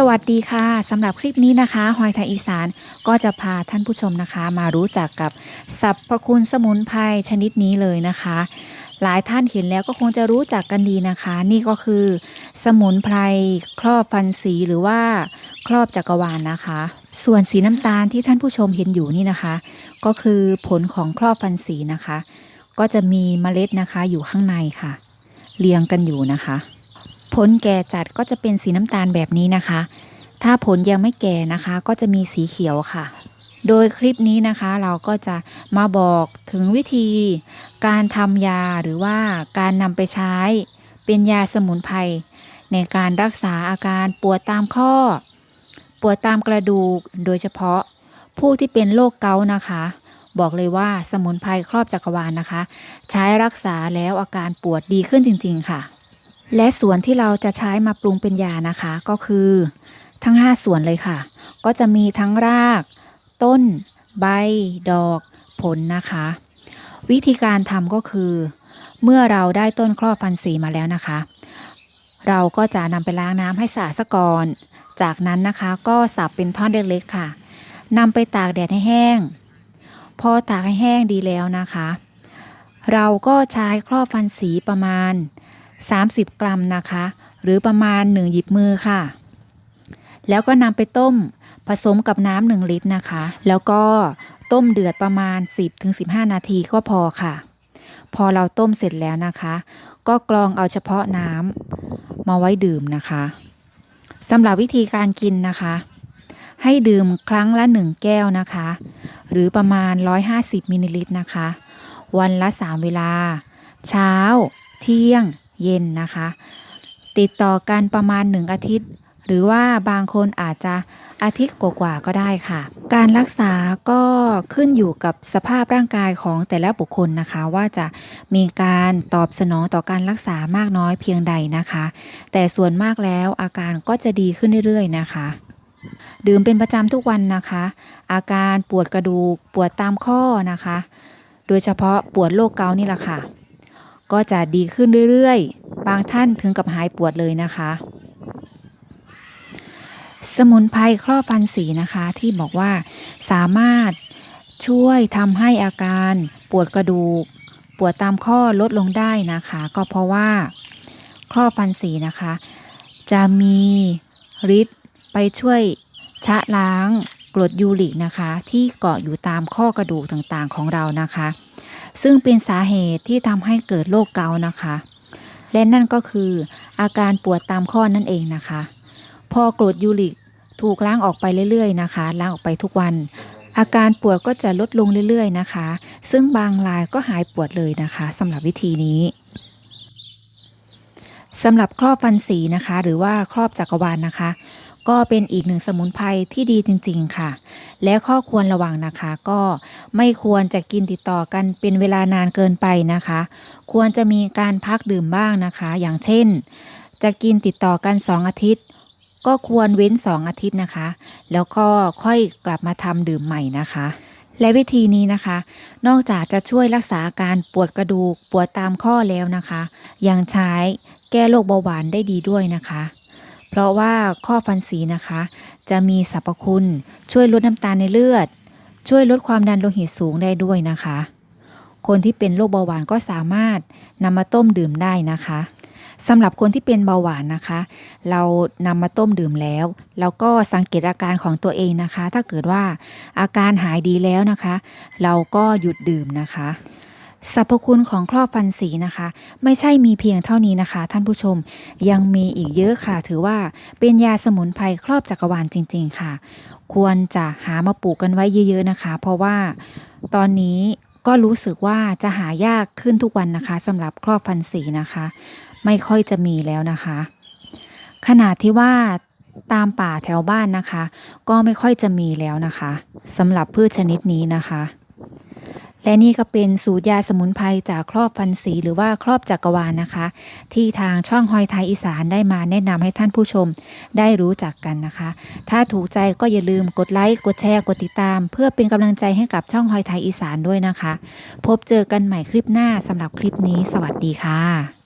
สวัสดีค่ะสำหรับคลิปนี้นะคะหอยไทยอีสานก็จะพาท่านผู้ชมนะคะ มารู้จักกับสรรพคุณสมุนไพรชนิดนี้เลยนะคะ หลายท่านเห็นแล้วก็คงจะรู้จักกันดีนะคะ นี่ก็คือ สมุนไพรครอบฟันสีหรือว่าครอบจักรวาลนะคะ ส่วนสีน้ำตาลที่ท่านผู้ชมเห็นอยู่นี่นะคะ ก็คือผลของครอบฟันสีนะคะ ก็จะมีเมล็ดนะคะอยู่ข้างในค่ะ เรียงกันอยู่นะคะ ผลแก่จัดก็จะเป็นสีน้ำตาลแบบนี้นะคะ ถ้าผลยังไม่แก่นะคะ ก็จะมีสีเขียวค่ะ โดยคลิปนี้นะคะเราก็จะมาบอกถึงวิธี การทำยาหรือว่าการนำไปใช้ เป็นยาสมุนไพรในการรักษาอาการปวดตามข้อ ปวดตามกระดูกโดยเฉพาะผู้ที่เป็นโรคเกาต์นะคะ บอกเลยว่าสมุนไพรครอบจักรวาลนะคะ ใช้รักษาแล้วอาการปวดดีขึ้นจริง ๆ ค่ะ และส่วนที่เราจะใช้มาปรุงเป็นยานะคะก็คือทั้ง 5 ส่วนเลยค่ะ ก็จะมีทั้งราก ต้น ใบ ดอก ผลนะคะ วิธีการทำก็คือ เมื่อเราได้ต้นครอบฟันสีมาแล้วนะคะ เราก็จะนำไปล้างน้ำให้สะอาดซะก่อน จากนั้นนะคะก็สับเป็นท่อนเล็กๆค่ะนำไปตากแดดให้แห้ง พอตากให้แห้งดีแล้วนะคะ เราก็ใช้ครอบฟันสีประมาณ 30 กรัมนะคะ หรือประมาณ 1 หยิบมือค่ะ แล้วก็นำไปต้มผสมกับน้ำหนึ่งลิตรนะคะ แล้วก็ต้มเดือดประมาณ 10-15 นาทีก็พอค่ะ พอเราต้มเสร็จแล้วนะคะ ก็กรองเอาเฉพาะน้ำมาไว้ดื่มนะคะสำหรับวิธีการกินนะคะ ให้ดื่มครั้งละ 1 แก้วนะคะ หรือประมาณ 150มิลลิลิตรนะคะ วันละ 3 เวลา เช้า เที่ยง เย็นนะคะ ติดต่อกันประมาณ 1 อาทิตย์ หรือว่าบางคนอาจจะอาทิตย์กว่าๆก็ได้ค่ะ การรักษาก็ขึ้นอยู่กับสภาพร่างกายของแต่ละบุคคลนะคะ ว่าจะมีการตอบสนองต่อการรักษามากน้อยเพียงใดนะคะ แต่ส่วนมากแล้วอาการก็จะดีขึ้นเรื่อยๆนะคะดื่มเป็นประจำทุกวันนะคะ อาการปวดกระดูกปวดตามข้อนะคะ โดยเฉพาะปวดโรคเกาต์นี่แหละค่ะ ก็จะดีขึ้นเรื่อยๆ บางท่านถึงกับหายปวดเลยนะคะ สมุนไพรครอบฟันสีนะคะที่บอกว่าสามารถช่วยทำให้อาการปวดกระดูก ปวดตามข้อลดลงได้นะคะ ก็เพราะว่าครอบฟันสีนะคะ จะมีฤทธิ์ไปช่วยชะล้างกรดยูริกนะคะ ที่เกาะอยู่ตามข้อกระดูกต่างๆของเรานะคะ ซึ่งเป็นสาเหตุที่ทำให้เกิดโรคเกาต์นะคะ และนั่นก็คืออาการปวดตามข้อนั่นเองนะคะ พอกรดยูริกถูกล้างออกไปเรื่อยๆนะคะล้างออกไปทุกวัน อาการปวดก็จะลดลงเรื่อยๆนะคะ ซึ่งบางรายก็หายปวดเลยนะคะสำหรับวิธีนี้ สำหรับครอบฟันสีนะคะ หรือว่าครอบจักรวาลนะคะ ก็เป็นอีกหนึ่งสมุนไพรที่ดีจริงๆค่ะ และข้อควรระวังนะคะ ก็ไม่ควรจะกินติดต่อกันเป็นเวลานานเกินไปนะคะ ควรจะมีการพักดื่มบ้างนะคะ อย่างเช่น จะกินติดต่อกัน 2 อาทิตย์ ก็ควรเว้น 2 อาทิตย์นะคะ แล้วก็ค่อยกลับมาทำดื่มใหม่นะคะ และวิธีนี้นะคะ นอกจากจะช่วยรักษาอาการปวดกระดูกปวดตามข้อแล้วนะคะ ยังใช้แก้โรคเบาหวานได้ดีด้วยนะคะ เพราะว่าข้อฟันสีนะคะ จะมีสรรพคุณ ช่วยลดน้ำตาลในเลือด ช่วยลดความดันโลหิตสูงได้ด้วยนะคะ คนที่เป็นโรคเบาหวานก็สามารถนำมาต้มดื่มได้นะคะ สำหรับคนที่เป็นเบาหวานนะคะ เรานำมาต้มดื่มแล้ว แล้วก็สังเกตอาการของตัวเองนะคะ ถ้าเกิดว่าอาการหายดีแล้วนะคะ เราก็หยุดดื่มนะคะสรรพคุณของครอบฟันสีนะคะ ไม่ใช่มีเพียงเท่านี้นะคะ ท่านผู้ชมยังมีอีกเยอะค่ะ ถือว่าเป็นยาสมุนไพรครอบจักรวาลจริง ๆ ค่ะ ควรจะหามาปลูกกันไว้เยอะ ๆ นะคะ เพราะว่าตอนนี้ก็รู้สึกว่าจะหายากขึ้นทุกวันนะคะสำหรับครอบฟันสีนะคะ ไม่ค่อยจะมีแล้วนะคะ ขนาดที่ว่าตามป่าแถวบ้านนะคะ ก็ไม่ค่อยจะมีแล้วนะคะสำหรับพืชชนิดนี้นะคะ และนี่ก็เป็นสูตรยาสมุนไพรจากครอบพันสีหรือว่าครอบจักรวาลนะคะ ที่ทางช่องหอยไทยอีสานได้มาแนะนำให้ท่านผู้ชมได้รู้จักกันนะคะ ถ้าถูกใจก็อย่าลืมกดไลค์กดแชร์กดติดตาม เพื่อเป็นกำลังใจให้กับช่องหอยไทยอีสานด้วยนะคะ พบเจอกันใหม่คลิปหน้าสำหรับคลิปนี้ สวัสดีค่ะ